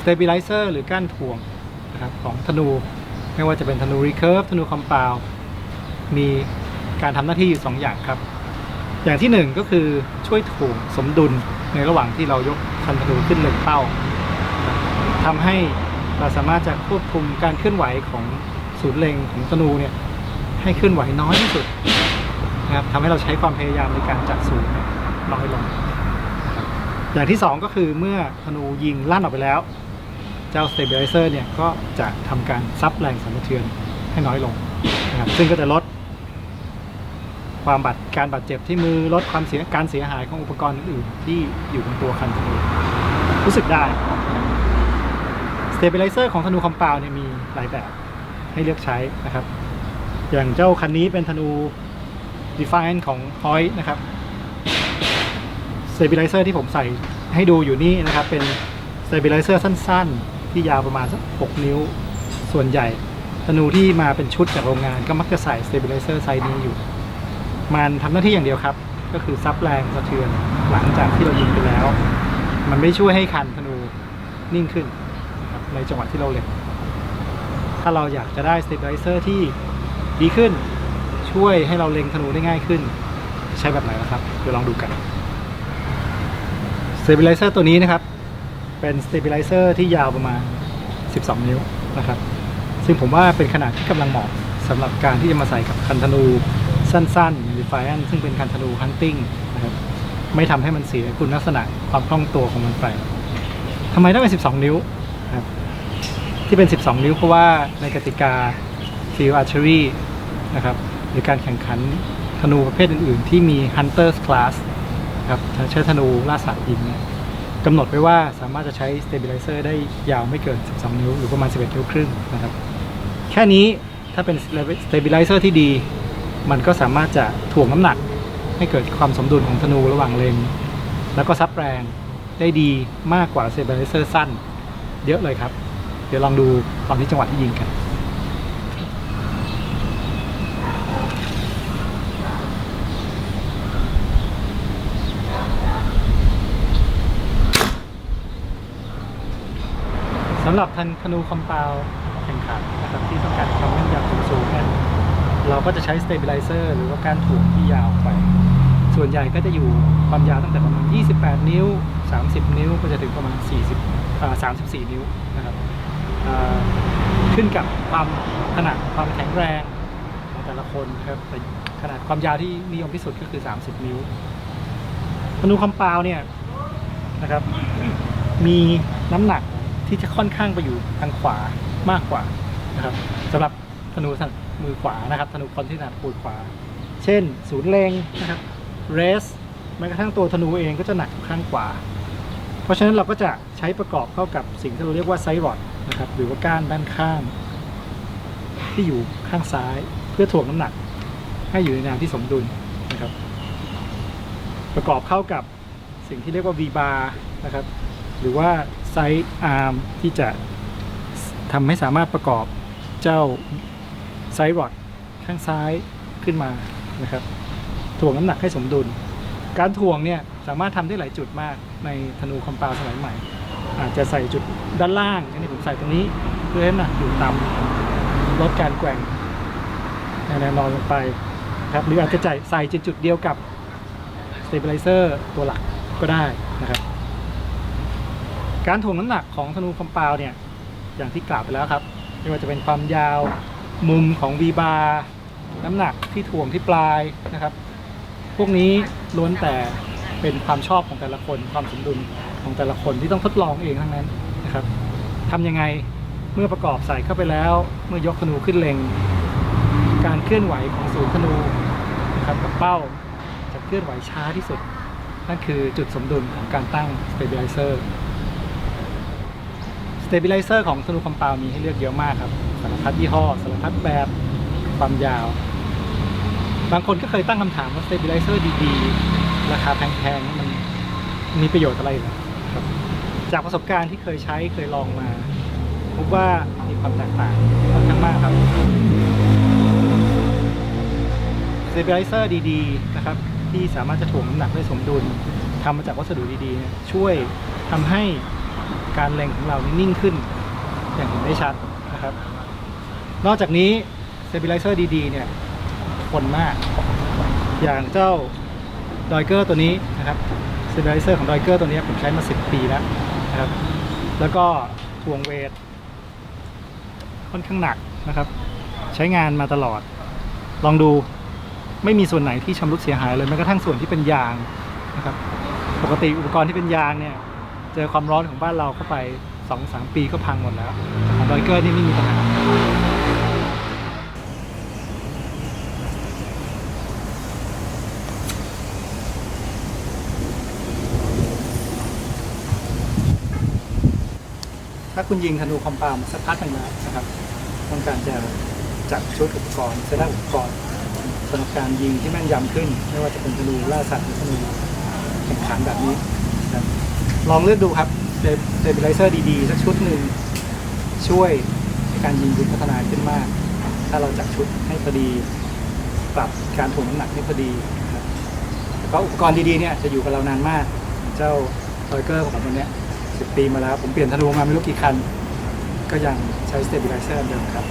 stabilizer หรือก้านถ่วงนะครับของธนู ไม่ว่าจะเป็นธนู recurve ธนู compound มีการทำหน้าที่อยู่ 2 อย่างครับ อย่างที่ 1 ก็คือช่วยถ่วงสมดุลในระหว่างที่เรายกคันธนูขึ้นเล็งเป้านะครับทำให้เราสามารถจะควบคุมการเคลื่อนไหวของศูนย์เล็งของธนูเนี่ยให้เคลื่อนไหวน้อยที่สุดนะครับทำให้เราใช้ความพยายามในการจัดศูนย์น้อยลง อย่างที่ 2 ก็คือเมื่อธนูยิงลั่นออกไปแล้ว เจ้า stabilizer เนี่ยก็จะทำการซับแรงสั่นสะเทือนให้น้อยลงนะครับซึ่งก็จะลดความบาดการบาดเจ็บที่มือลดความเสียการเสียหายของอุปกรณ์อื่นๆที่อยู่บนตัวคันธนูรู้สึกได้ stabilizer ของธนูคอมเปาเนี่ยมีหลายแบบให้เลือกใช้นะครับ อย่างเจ้าคันนี้เป็นธนู Define ของ h o y นะครับ stabilizer ที่ผมใส่ให้ดูอยู่นี่นะครับเป็น stabilizer สั้น ๆ ที่ยาวประมาณสัก6นิ้ว ส่วนใหญ่ธนูที่มาเป็นชุดจากโรงงานก็มักจะใส่ stabilizer ไซส์นี้อยู่ มันทำหน้าที่อย่างเดียวครับ ก็คือซับแรงสะเทือนหลังจากที่เรายิงไปแล้ว มันไม่ช่วยให้คันธนูนิ่งขึ้นในจังหวะที่เราเล็งถ้าเราอยากจะได้ stabilizer ที่ดีขึ้นช่วยให้เราเล็งธนูได้ง่ายขึ้น ใช้แบบไหนนะครับ เดี๋ยวลองดูกัน stabilizer ตัวนี้นะครับ เป็น stabilizer ที่ยาวประมาณ 12 นิ้วนะครับ ซึ่งผมว่าเป็นขนาดที่กำลังเหมาะสำหรับการที่จะมาใส่กับคันธนูสั้นๆ Defiant ซึ่งเป็นคันธนู hunting นะครับไม่ทำให้มันเสียคุณลักษณะความคล่องตัวของมันไปทำไมต้องเป็น 12 นิ้วครับที่เป็น 12 นิ้วเพราะว่าในกติกา Field Archery นะครับหรือการแข่งขันธนูประเภทอื่น ๆ ที่มี Hunters Class ครับใช้ธนูล่าสัตว์ยิงเนี่ย กำหนดไว้ว่าสามารถจะใช้ Stabilizer ได้ยาวไม่เกิน 12 นิ้ว หรือประมาณ 11 นิ้วครึ่งนะครับ แค่นี้ถ้าเป็น Stabilizer ที่ดี มันก็สามารถจะถ่วงน้ำหนัก ให้เกิดความสมดุลของธนูระหว่างเลนแล้วก็ซับแรงได้ดีมากกว่า Stabilizer สั้น เยอะเลยครับ เดี๋ยวลองดูตอนที่จังหวะที่ยิงกัน สำหรับทันธนูคอมเปาวแข่งขันนะครับที่ต้องการความแม่นยำสูงๆเนี่ยเราก็จะใช้ stabilizer หรือว่าการถ่วงที่ยาวไป ส่วนใหญ่ก็จะอยู่ความยาวตั้งแต่ประมาณ 28 นิ้ว 30 นิ้ว ก็จะถึงประมาณ 40อ่า34 นิ้วนะครับขึ้นกับความขนาดความแข็งแรงของแต่ละคนนะครับแต่ขนาดความยาวที่นิยมที่สุดก็คือ 30 นิ้วธนูคอมเปาวเนี่ยนะครับมีน้ำหนัก ที่จะค่อนข้างไปอยู่ทางขวามากกว่านะครับสำหรับธนูทางมือขวานะครับธนูคนที่ถนัดปูดขวา เช่น ศูนย์เลงนะครับเรสแม้กระทั่งตัวธนูเองก็จะหนักข้างขวา เพราะฉะนั้นเราก็จะใช้ประกอบเข้ากับสิ่งที่เราเรียกว่าไซรอดนะครับหรือว่าก้านด้านข้าง ที่อยู่ข้างซ้ายเพื่อถ่วงน้ำหนัก ให้อยู่ในแนวที่สมดุลนะครับ ประกอบเข้ากับสิ่งที่เรียกว่า V bar นะครับ หรือว่า ไซส์อาร์มที่จะทำให้สามารถประกอบเจ้าไซส์รอดข้างซ้ายขึ้นมานะครับถ่วงน้ำหนักให้สมดุล การถ่วงเนี่ยสามารถทำได้หลายจุดมากในธนูคอมเปาวสมัยใหม่ อาจจะใส่จุดด้านล่างอันนี้ผมใส่ตรงนี้เพื่อให้น้ำหนักอยู่ต่ำลดการแกว่งแนวนอนลงไปครับหรืออาจจะใส่ใส่จุดเดียวกับ stabilizer ตัวหลักก็ได้นะครับ การถ่วงน้ำหนักของธนูคอมเปาวเนี่ยอย่างที่กล่าวไปแล้วครับไม่ว่าจะเป็นความยาวมุมของ V bar น้ำหนักที่ถ่วงที่ปลายนะครับ พวกนี้ล้วนแต่เป็นความชอบของแต่ละคนความสมดุลของแต่ละคนที่ต้องทดลองเองทั้งนั้นนะครับทำยังไงเมื่อประกอบใส่เข้าไปแล้ว เมื่อยกธนูขึ้นเล็ง การเคลื่อนไหวของศูนย์ธนูนะครับกับเป้าจะเคลื่อนไหวช้าที่สุด นั่นคือจุดสมดุลของการตั้ง stabilizer stabilizer ของธนูคอมเปาวมีให้เลือกเยอะมากครับสารพัดยี่ห้อสารพัดแบบความยาว บางคนก็เคยตั้งคำถามว่า stabilizer ดีๆ ราคาแพงๆมันมีประโยชน์อะไรหรอครับ จากประสบการณ์ที่เคยใช้เคยลองมาพบว่ามีความแตกต่างค่อนข้างมากครับ stabilizer ดีๆนะครับที่สามารถจะถ่วงน้ำหนักได้สมดุลทำมาจากวัสดุดีๆ ช่วยทำให้ การเล็งของเรานี่นิ่งขึ้น อย่างเห็นได้ชัดนะครับ นอกจากนี้ stabilizer ดีๆเนี่ยทนมาก อย่างเจ้าดอยเกอร์ตัวนี้นะครับ stabilizer ของดอยเกอร์ตัวนี้ผมใช้มา 10 ปีแล้วนะครับ แล้วก็ทวงเวทค่อนข้างหนักนะครับ ใช้งานมาตลอด ลองดูไม่มีส่วนไหนที่ชำรุดเสียหายเลยแม้กระทั่งส่วนที่เป็นยางนะครับ ปกติอุปกรณ์ที่เป็นยางเนี่ย เจอความร้อนของบ้านเราเข้าไป2อสามปีก็พังหมดแล้วแต่ของดอยเกอร์นี่ไม่มีปัญหาถ้าคุณยิงธนูคอมปาวมสักพักหนึ่งนะครับต้องการจะจัดชุดอุปกรณ์เซตอัพอุปกรณ์สำหรับการยิงที่แม่นยำขึ้น ไม่ว่าจะเป็นธนูล่าสัตว์หรือธนูแข่งขันแบบนี้นะครับ ลองเลือกดูครับเซเบลไลเซอร์ดีๆสักชุดหนึ่งช่วยให้การยิงคุณพัฒนาขึ้นมาก ถ้าเราจัดชุดให้พอดี ปรับการถ่วงน้ำหนักให้พอดีครับแล้วก็อุปกรณ์ดีๆเนี่ยจะอยู่กับเรานานมาก เจ้าทอยเกอร์ของผมตัวเนี้ยสิบปีมาแล้ว ผมเปลี่ยนธนูมาไม่รู้กี่คัน ก็ยังใช้สเต b ิ l ไลเซอร์เดิมครับ